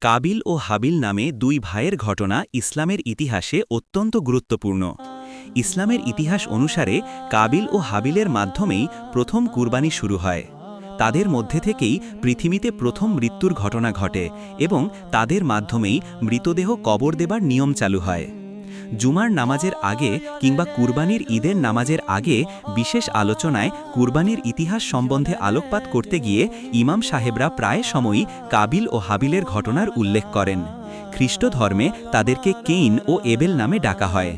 কাবিল ও হাবিল নামে দুই ভাইয়ের ঘটনা ইসলামের ইতিহাসে অত্যন্ত গুরুত্বপূর্ণ। ইসলামের ইতিহাস অনুসারে কাবিল ও হাবিলের মাধ্যমেই প্রথম কুরবানি শুরু হয়। তাদের মধ্যে থেকেই পৃথিবীতে প্রথম মৃত্যুর ঘটনা ঘটে এবং তাদের মাধ্যমেই মৃতদেহ কবর দেবার নিয়ম চালু হয়। জুমার নামাজের আগে কিংবা কুরবানির ঈদের নামাজের আগে বিশেষ আলোচনায় কুরবানির ইতিহাস সম্বন্ধে আলোকপাত করতে গিয়ে ইমাম সাহেবরা প্রায় সময়ই কাবিল ও হাবিলের ঘটনার উল্লেখ করেন। খ্রিস্ট ধর্মে তাদেরকে কেইন ও এবেল নামে ডাকা হয়।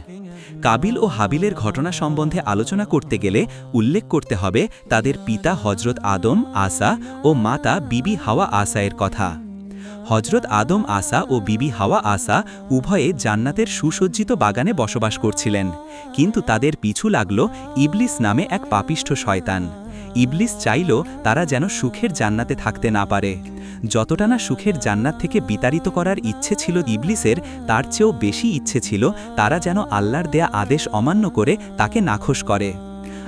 কাবিল ও হাবিলের ঘটনা সম্বন্ধে আলোচনা করতে গেলে উল্লেখ করতে হবে তাদের পিতা হজরত আদম আসা ও মাতা বিবি হাওয়া আসায়ের কথা। হজরত আদম আসা ও বিবি হাওয়া আসা উভয়ে জান্নাতের সুসজ্জিত বাগানে বসবাস করছিলেন। কিন্তু তাদের পিছু লাগল ইবলিস নামে এক পাপিষ্ঠ শয়তান। ইবলিস চাইল তারা যেন সুখের জান্নাতে থাকতে না পারে। যতটা না সুখের জান্নাত থেকে বিতাড়িত করার ইচ্ছে ছিল ইবলিসের, তার চেয়েও বেশি ইচ্ছে ছিল তারা যেন আল্লাহর দেয়া আদেশ অমান্য করে তাকে নাখোশ করে।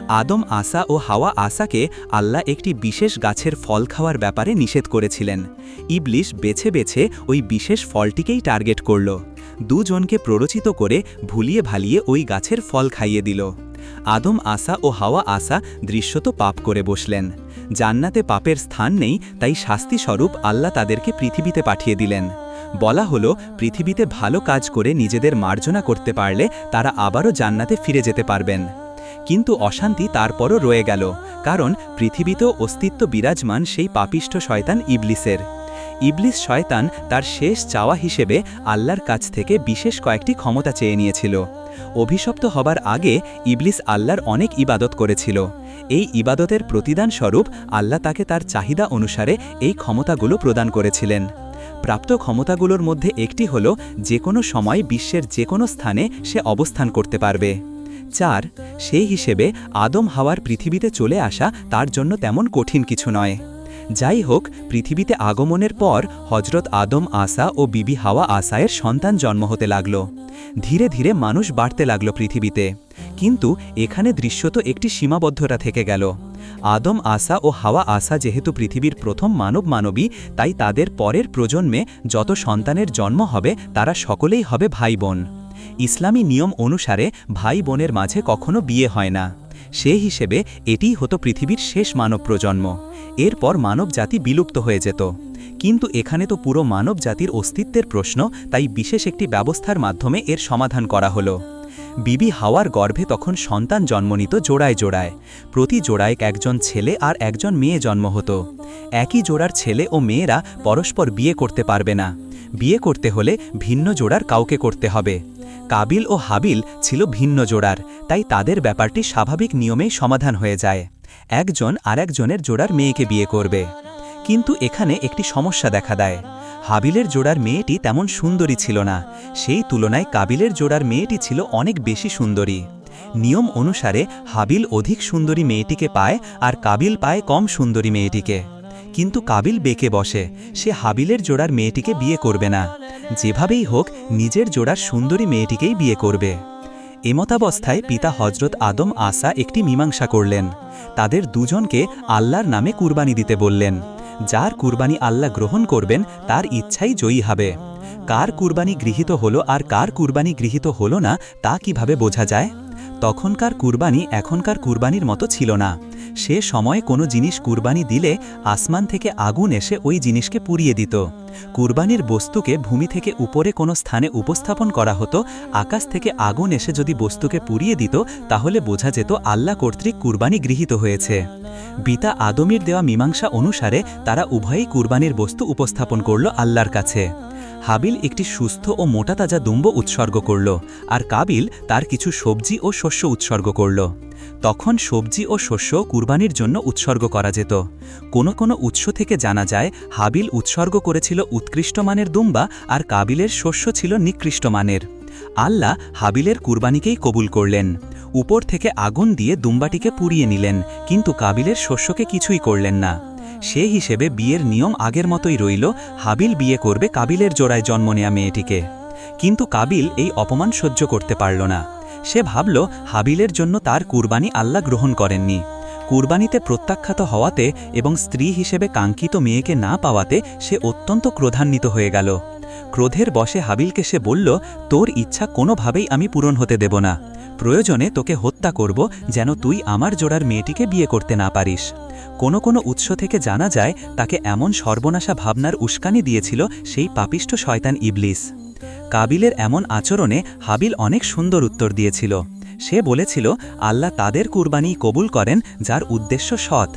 আদম আসা ও হাওয়া আসাকে আল্লাহ একটি বিশেষ গাছের ফল খাওয়ার ব্যাপারে নিষেধ করেছিলেন। ইবলিশ বেছে বেছে ওই বিশেষ ফলটিকেই টার্গেট করল। দুজনকে প্ররোচিত করে ভুলিয়ে ভালিয়ে ওই গাছের ফল খাইয়ে দিল। আদম আসা ও হাওয়া আসা দৃশ্যত পাপ করে বসলেন। জান্নাতে পাপের স্থান নেই, তাই শাস্তিস্বরূপ আল্লাহ তাদেরকে পৃথিবীতে পাঠিয়ে দিলেন। বলা হলো, পৃথিবীতে ভালো কাজ করে নিজেদের মার্জনা করতে পারলে তারা আবারও জান্নাতে ফিরে যেতে পারবেন। কিন্তু অশান্তি তারপরও রয়ে গেল, কারণ পৃথিবীতেও অস্তিত্ব বিরাজমান সেই পাপিষ্ঠ শয়তান ইবলিসের। ইবলিস শয়তান তার শেষ চাওয়া হিসেবে আল্লাহর কাছ থেকে বিশেষ কয়েকটি ক্ষমতা চেয়ে নিয়েছিল। অভিশপ্ত হবার আগে ইবলিস আল্লাহর অনেক ইবাদত করেছিল। এই ইবাদতের প্রতিদান স্বরূপ আল্লাহ তাকে তার চাহিদা অনুসারে এই ক্ষমতাগুলো প্রদান করেছিলেন। প্রাপ্ত ক্ষমতাগুলোর মধ্যে একটি হল যে কোনো সময় বিশ্বের যে কোনো স্থানে সে অবস্থান করতে পারবে। চার সেই হিসেবে আদম হাওয়ার পৃথিবীতে চলে আসা তার জন্য তেমন কঠিন কিছু নয়। যাই হোক, পৃথিবীতে আগমনের পর হজরত আদম আসা ও বিবি হাওয়া আসায়ের সন্তান জন্ম হতে লাগল। ধীরে ধীরে মানুষ বাড়তে লাগল পৃথিবীতে। কিন্তু এখানে দৃশ্যত একটি সীমাবদ্ধতা থেকে গেল। আদম আসা ও হাওয়া আসা যেহেতু পৃথিবীর প্রথম মানব মানবী, তাই তাদের পরের প্রজন্মে যত সন্তানের জন্ম হবে, তারা সকলেই হবে ভাই বোন ইসলামী নিয়ম অনুসারে ভাই বোনের মাঝে কখনো বিয়ে হয় না। সে হিসেবে এটিই হতো পৃথিবীর শেষ মানব প্রজন্ম। এরপর মানব জাতি বিলুপ্ত হয়ে যেত। কিন্তু এখানে তো পুরো মানব জাতির অস্তিত্বের প্রশ্ন, তাই বিশেষ একটি ব্যবস্থার মাধ্যমে এর সমাধান করা হলো। বিবি হাওয়ার গর্ভে তখন সন্তান জন্ম নিত জোড়ায় জোড়ায়। প্রতি জোড়ায় একজন ছেলে আর একজন মেয়ে জন্ম হতো। একই জোড়ার ছেলে ও মেয়েরা পরস্পর বিয়ে করতে পারবে না। বিয়ে করতে হলে ভিন্ন জোড়ার কাউকে করতে হবে। কাবিল ও হাবিল ছিল ভিন্ন জোড়ার, তাই তাদের ব্যাপারটি স্বাভাবিক নিয়মেই সমাধান হয়ে যায়। একজন আরেকজনের জোড়ার মেয়েকে বিয়ে করবে। কিন্তু এখানে একটি সমস্যা দেখা দেয়। হাবিলের জোড়ার মেয়েটি তেমন সুন্দরী ছিল না, সেই তুলনায় কাবিলের জোড়ার মেয়েটি ছিল অনেক বেশি সুন্দরী। নিয়ম অনুসারে হাবিল অধিক সুন্দরী মেয়েটিকে পায় আর কাবিল পায় কম সুন্দরী মেয়েটিকে। কিন্তু কাবিল বেঁকে বসে। সে হাবিলের জোড়ার মেয়েটিকে বিয়ে করবে না। যেভাবেই হোক, নিজের জোড়ার সুন্দরী মেয়েটিকেই বিয়ে করবে। এমতাবস্থায় পিতা হজরত আদম আসা একটি মীমাংসা করলেন। তাদের দুজনকে আল্লাহর নামে কুরবানি দিতে বললেন। যার কুরবানি আল্লাহ গ্রহণ করবেন, তার ইচ্ছাই জয়ী হবে। কার কুরবানি গৃহীত হলো আর কার কুরবানি গৃহীত হলো না, তা কীভাবে বোঝা যায়? তখনকার কুরবানি এখনকার কুরবানির মতো ছিল না। সে সময় কোনো জিনিস কুরবানি দিলে আসমান থেকে আগুন এসে ওই জিনিসকে পুড়িয়ে দিত। কুরবানির বস্তুকে ভূমি থেকে উপরে কোনো স্থানে উপস্থাপন করা হতো, আকাশ থেকে আগুন এসে যদি বস্তুকে পুড়িয়ে দিত, তাহলে বোঝা যেত আল্লাহ কর্তৃক কুরবানি গৃহীত হয়েছে। বিতা আদমির দেওয়া মীমাংসা অনুসারে তারা উভয়ই কুরবানির বস্তু উপস্থাপন করল আল্লাহর কাছে। হাবিল একটি সুস্থ ও মোটা তাজা দুম্ব উৎসর্গ করল, আর কাবিল তার কিছু সবজি ও শস্য উৎসর্গ করল। তখন সবজি ও শস্য কুরবানির জন্য উৎসর্গ করা যেত। কোনো কোনো উৎস থেকে জানা যায়, হাবিল উৎসর্গ করেছিল উৎকৃষ্ট মানের দুম্বা আর কাবিলের শস্য ছিল নিকৃষ্ট মানের। আল্লাহ হাবিলের কুরবানিকেই কবুল করলেন। উপর থেকে আগুন দিয়ে দুম্বাটিকে পুড়িয়ে নিলেন, কিন্তু কাবিলের শস্যকে কিছুই করলেন না। সে হিসেবে বিয়ের নিয়ম আগের মতোই রইল, হাবিল বিয়ে করবে কাবিলের জোড়ায় জন্ম নেয়া মেয়েটিকে। কিন্তু কাবিল এই অপমান সহ্য করতে পারল না। সে ভাবল হাবিলের জন্য তার কুরবানি আল্লাহ গ্রহণ করেননি। কুরবানিতে প্রত্যাখ্যাত হওয়াতে এবং স্ত্রী হিসেবে কাঙ্ক্ষিত মেয়েকে না পাওয়াতে সে অত্যন্ত ক্রোধান্বিত হয়ে গেল। ক্রোধের বশে হাবিলকে সে বলল, তোর ইচ্ছা কোনোভাবেই আমি পূরণ হতে দেব না। প্রয়োজনে তোকে হত্যা করব যেন তুই আমার জোড়ার মেয়েটিকে বিয়ে করতে না পারিস। কোনো কোনো উৎস থেকে জানা যায়, তাকে এমন সর্বনাশা ভাবনার উস্কানি দিয়েছিল সেই পাপিষ্ট শয়তান ইবলিস। কাবিলের এমন আচরণে হাবিল অনেক সুন্দর উত্তর দিয়েছিল। সে বলেছিল, আল্লাহ তাদের কুরবানি কবুল করেন যার উদ্দেশ্য সৎ।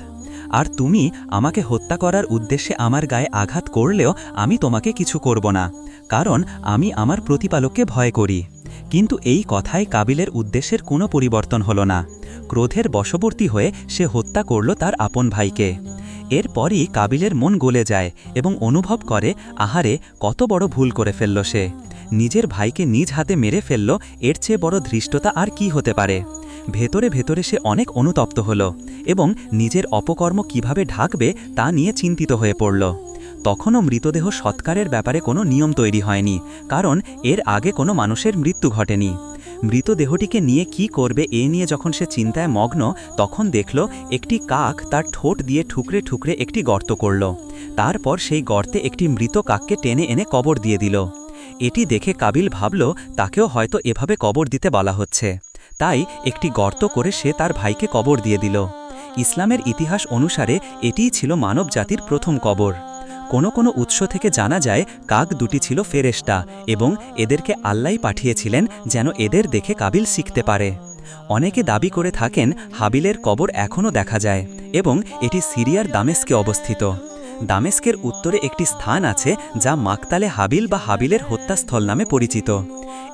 আর তুমি আমাকে হত্যা করার উদ্দেশ্যে আমার গায়ে আঘাত করলেও আমি তোমাকে কিছু করব না, কারণ আমি আমার প্রতিপালককে ভয় করি। কিন্তু এই কথায় কাবিলের উদ্দেশ্যের কোনো পরিবর্তন হল না। ক্রোধের বশবর্তী হয়ে সে হত্যা করল তার আপন ভাইকে। এরপরই কাবিলের মন গলে যায় এবং অনুভব করে, আহারে, কত বড় ভুল করে ফেলল সে। নিজের ভাইকে নিজ হাতে মেরে ফেলল, এর চেয়ে বড় ধৃষ্টতা আর কি হতে পারে? ভেতরে ভেতরে সে অনেক অনুতপ্ত হল এবং নিজের অপকর্ম কীভাবে ঢাকবে তা নিয়ে চিন্তিত হয়ে পড়ল। তখনও মৃতদেহ সৎকারের ব্যাপারে কোনো নিয়ম তৈরি হয়নি, কারণ এর আগে কোনো মানুষের মৃত্যু ঘটেনি। মৃতদেহটিকে নিয়ে কি করবে এ নিয়ে যখন সে চিন্তায় মগ্ন, তখন দেখল একটি কাক তার ঠোঁট দিয়ে ঠুকরে ঠুকরে একটি গর্ত করল। তারপর সেই গর্তে একটি মৃত কাককে টেনে এনে কবর দিয়ে দিল। এটি দেখে কাবিল ভাবল, তাকেও হয়তো এভাবে কবর দিতে বলা হচ্ছে। তাই একটি গর্ত করে সে তার ভাইকে কবর দিয়ে দিল। ইসলামের ইতিহাস অনুসারে এটিই ছিল মানব জাতির প্রথম কবর। কোনো কোনো উৎস থেকে জানা যায়, কাক দুটি ছিল ফেরেস্টা এবং এদেরকে আল্লাহ পাঠিয়েছিলেন যেন এদের দেখে কাবিল শিখতে পারে। অনেকে দাবি করে থাকেন, হাবিলের কবর এখনও দেখা যায় এবং এটি সিরিয়ার দামেস্কে অবস্থিত। দামেস্কের উত্তরে একটি স্থান আছে যা মাকতালে হাবিল বা হাবিলের হত্যাস্থল নামে পরিচিত।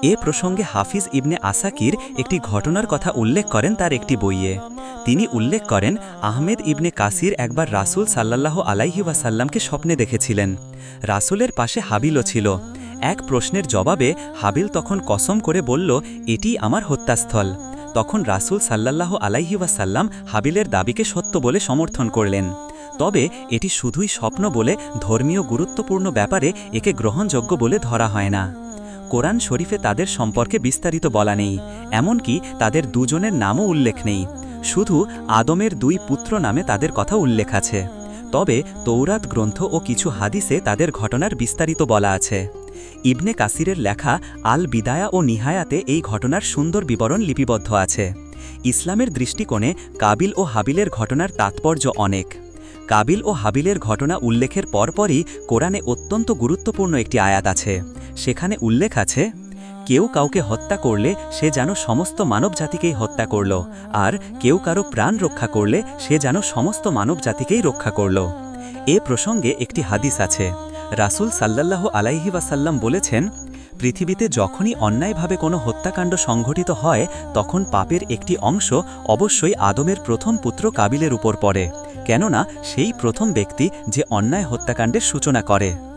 এ প্রসঙ্গে হাফিজ ইবনে আসাকির একটি ঘটনার কথা উল্লেখ করেন তার একটি বইয়ে। তিনি উল্লেখ করেন, আহমেদ ইবনে কাসির একবার রাসুল সাল্লাল্লাহু আলাইহি ওয়াসাল্লামকে স্বপ্নে দেখেছিলেন। রাসুলের পাশে হাবিলও ছিল। এক প্রশ্নের জবাবে হাবিল তখন কসম করে বলল, এটি আমার হত্যাস্থল। তখন রাসুল সাল্লাল্লাহু আলাইহি ওয়াসাল্লাম হাবিলের দাবিকে সত্য বলে সমর্থন করলেন। তবে এটি শুধুই স্বপ্ন বলে ধর্মীয় গুরুত্বপূর্ণ ব্যাপারে একে গ্রহণযোগ্য বলে ধরা হয় না। কোরআন শরীফে তাদের সম্পর্কে বিস্তারিত বলা নেই, এমনকি তাদের দুজনের নামও উল্লেখ নেই। শুধু আদমের দুই পুত্র নামে তাদের কথা উল্লেখ আছে। তবে তৌরাত গ্রন্থ ও কিছু হাদিসে তাদের ঘটনার বিস্তারিত বলা আছে। ইবনে কাসিরের লেখা আল বিদায়া ও নিহায়াতে এই ঘটনার সুন্দর বিবরণ লিপিবদ্ধ আছে। ইসলামের দৃষ্টিকোণে কাবিল ও হাবিলের ঘটনার তাৎপর্য অনেক। কাবিল ও হাবিলের ঘটনা উল্লেখের পরপরই কোরআনে অত্যন্ত গুরুত্বপূর্ণ একটি আয়াত আছে। সেখানে উল্লেখ আছে, কেউ কাউকে হত্যা করলে সে যেন সমস্ত মানব জাতিকেই হত্যা করল, আর কেউ কারও প্রাণ রক্ষা করলে সে যেন সমস্ত মানব জাতিকেই রক্ষা করল। এ প্রসঙ্গে একটি হাদিস আছে। রাসুল সাল্লাল্লাহ আলাইহি ওয়াসাল্লাম বলেছেন, পৃথিবীতে যখনই অন্যায়ভাবে কোনো হত্যাকাণ্ড সংঘটিত হয়, তখন পাপের একটি অংশ অবশ্যই আদমের প্রথম পুত্র কাবিলের উপর পড়ে। কেননা সেই প্রথম ব্যক্তি যে অন্যায় হত্যাকাণ্ডের সূচনা করে।